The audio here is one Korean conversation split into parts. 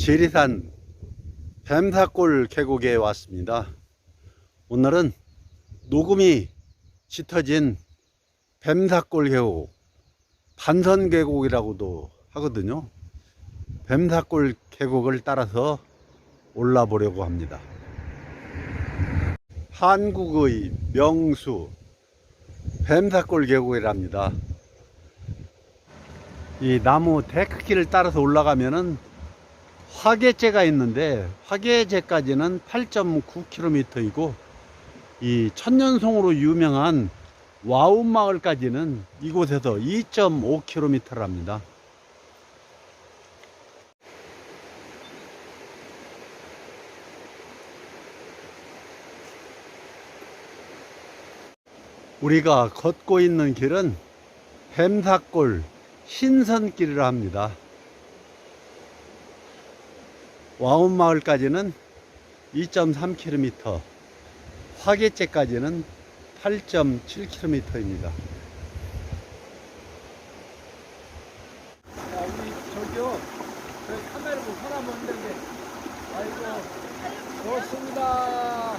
지리산 뱀사골 계곡에 왔습니다. 오늘은 녹음이 짙어진 뱀사골 계곡, 반선 계곡이라고도 하거든요. 뱀사골 계곡을 따라서 올라 보려고 합니다. 한국의 명수 뱀사골 계곡이랍니다. 이 나무 데크길을 따라서 올라가면은 화계제가 있는데 화계제까지는 8.9km이고 이 천년송으로 유명한 와운마을까지는 이곳에서 2.5km랍니다. 우리가 걷고 있는 길은 뱀사골 신선길이라 합니다. 와운마을까지는 2.3km, 화계제까지는 8.7km입니다. 야, 우리 저기요. 저 카메라 보고 사람 없는데. 아이고. 좋습니다.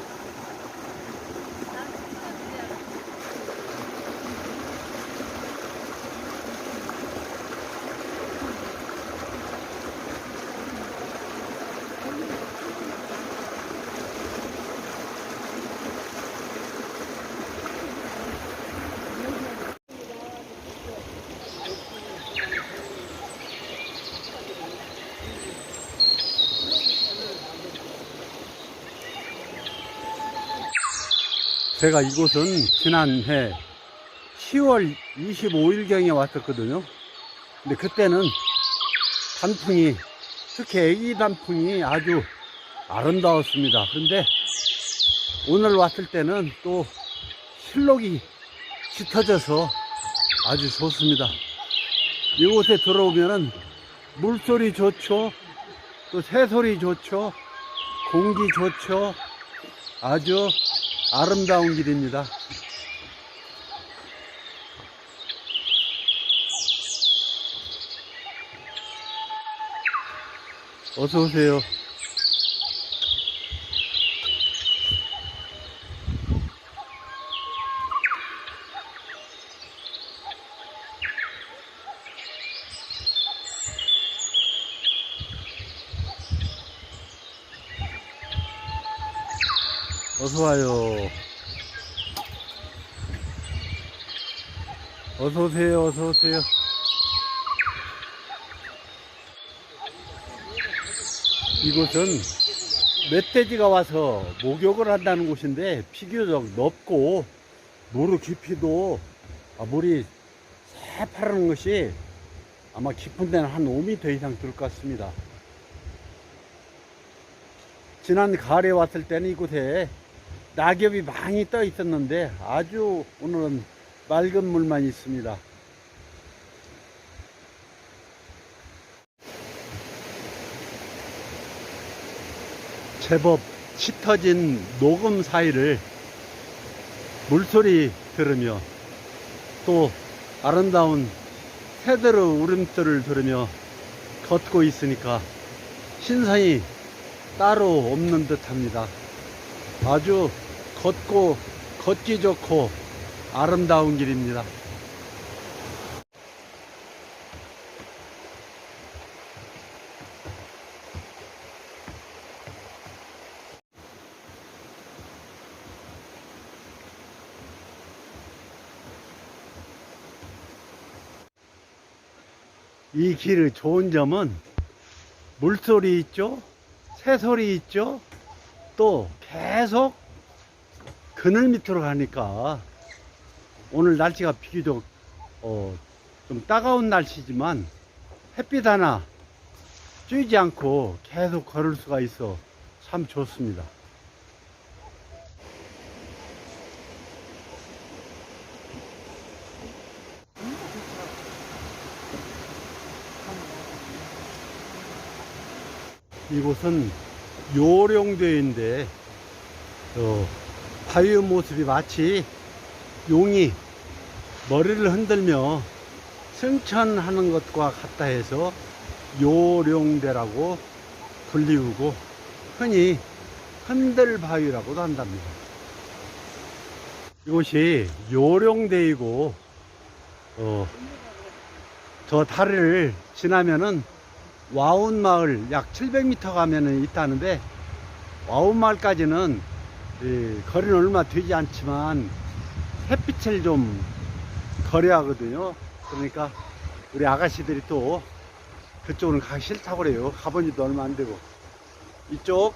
제가 이곳은 지난해 10월 25일경에 왔었거든요. 근데 그때는 단풍이, 특히 애기 단풍이 아주 아름다웠습니다. 그런데 오늘 왔을 때는 또 실록이 짙어져서 아주 좋습니다. 이곳에 들어오면은 물소리 좋죠. 또 새소리 좋죠. 공기 좋죠. 아주 아름다운 길입니다. 어서 오세요. 어서 와요. 어서 오세요. 어서 오세요. 이곳은 멧돼지가 와서 목욕을 한다는 곳인데 비교적 넓고 노루 깊이도 아, 물이 새파란 것이 아마 깊은 데는 한 5m 이상 될것 같습니다. 지난 가을에 왔을 때는 이곳에 낙엽이 많이 떠 있었는데 아주 오늘은 맑은 물만 있습니다. 제법 짙어진 녹음 사이를 물소리 들으며 또 아름다운 새들의 울음소리를 들으며 걷고 있으니까 신선이 따로 없는 듯 합니다. 아주 걷고 걷기 좋고 아름다운 길입니다. 이 길의 좋은 점은 물소리 있죠? 새소리 있죠? 또 계속 그늘 밑으로 가니까 오늘 날씨가 비교적 어, 좀 따가운 날씨지만 햇빛 하나 쬐지 않고 계속 걸을 수가 있어 참 좋습니다. 이곳은 요령대인데 어, 바위의 모습이 마치 용이 머리를 흔들며 승천하는 것과 같다 해서 요령대라고 불리우고 흔히 흔들바위라고도 한답니다. 이곳이 요령대이고 어, 저 다리를 지나면은 와운마을 약 700m 가면은 있다는데 와운마을까지는 이 거리는 얼마 되지 않지만 햇빛을 좀 거래하거든요. 그러니까 우리 아가씨들이 또 그쪽은 가기 싫다고 그래요. 가본 지도 얼마 안 되고. 이쪽,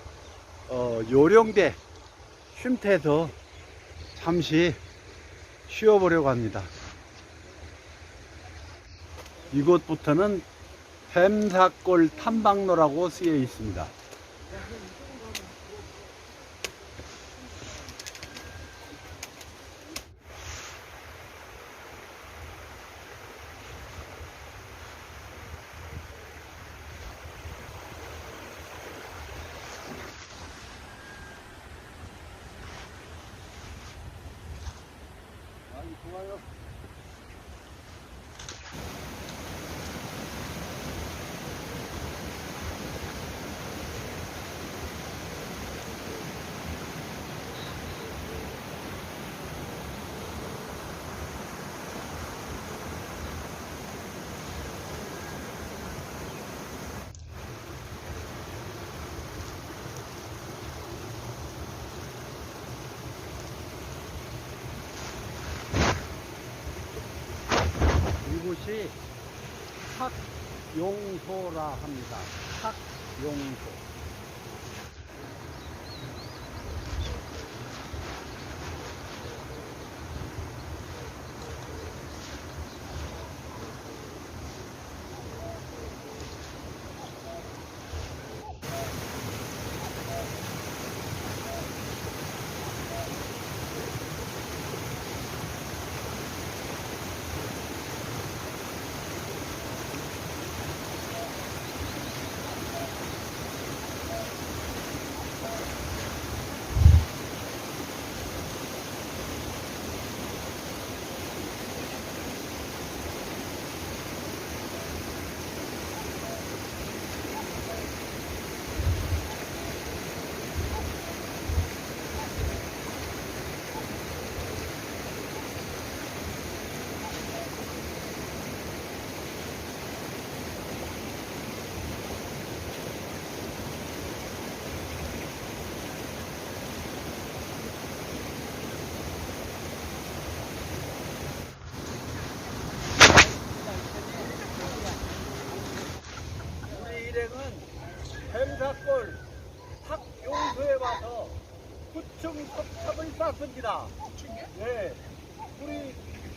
어, 요령대 쉼터에서 잠시 쉬어보려고 합니다. 이곳부터는 뱀사골 탐방로라고 쓰여 있습니다. 좋 이곳이 탁용소라 합니다. 탁용소. 우리 일행은 뱀사골 탁용소에 와서 구층 석탑을 쌓습니다. 네. 우리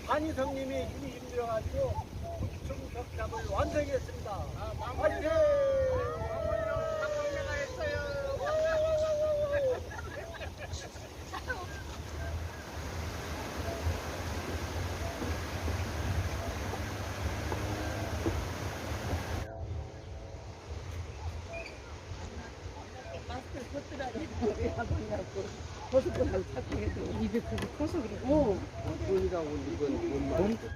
한희성님이 힘이 힘들어가지고 석탑을 완성했습니다. 화이팅! 마스크를 벗더라니 왜 하냐고 벗을 거라고 자꾸 해도 입이 그렇게 커서 그래 어. 돈이라고 이건 못